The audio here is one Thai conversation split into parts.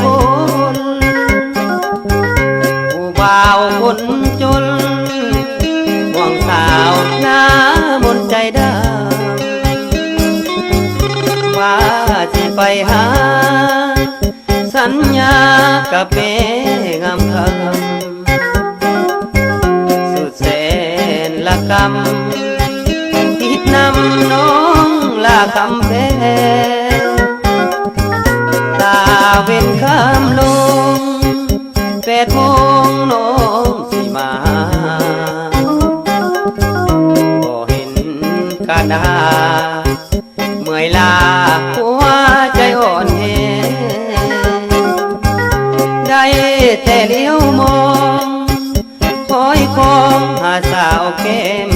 พ้นผู้บ่าวคนจนห่วงสาวหน้ามนใจดำว่าจะไปหา สัญญากับแม่งามคำสุดแสนละกรรมคิดนำน้องลาคำแพ้ เว้นคำลงแปดโมงน้องสิมาบ่เห็นกาดาเมื่อยลาหัวใจอ่อนแอได้แต่เลี้ยวมองคอยคองหาสาวแก้ม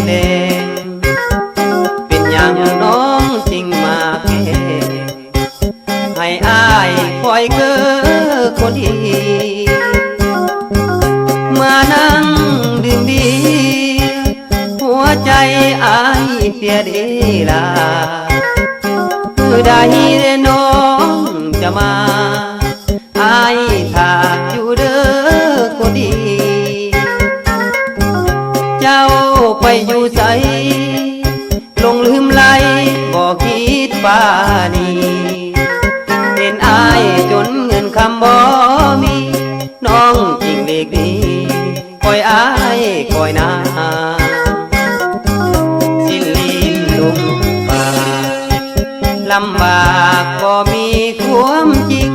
เสียดีลาเมื่อใดน้องจะมาอายถากอยู่เด้อคนดี เจ้าไปอยู่ใสลงลืมไหลบอกคิดป่านีเห็นอายจนเงินคำบ่มี น้องจริงเล็กดีคอยอายคอยนาากก็มีความจริง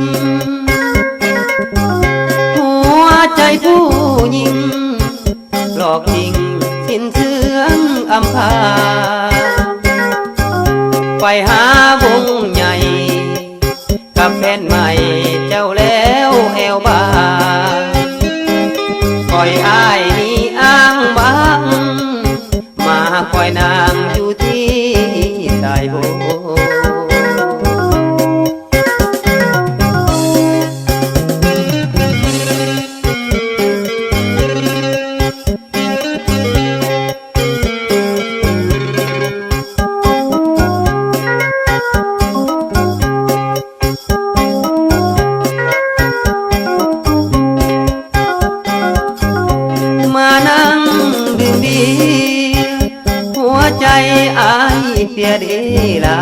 หัวใจผู้หญิง หลอกจริงสิ้นเสืองอำพา ไปหาวงใหญ่ กับแฟนใหม่เจ้าแล้วแอวบาคอยอายนี่อ้างบาง มาคอยนางอยู่ที่สายโบ เสียดีลา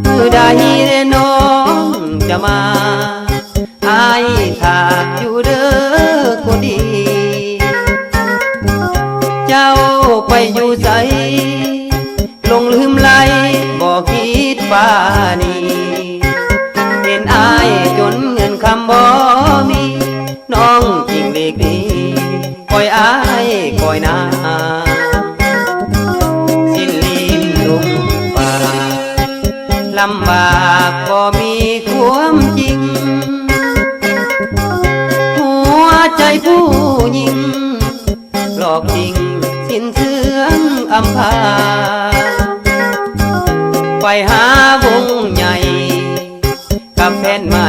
เมื่อใดน้องจะมาอายถากอยู่เด้อคนดี เจ้าไปอยู่ใสลงลืมไหลบอกคิดป่านีเห็นอายจนเงินคำบ่มี น้องจริงเล็กดีำบากก็มีความจริง หัวใจผู้หญิง หลอกจริงสิ้นเสื่องอำพา ไปหาวงใหญ่ กับแฟนมา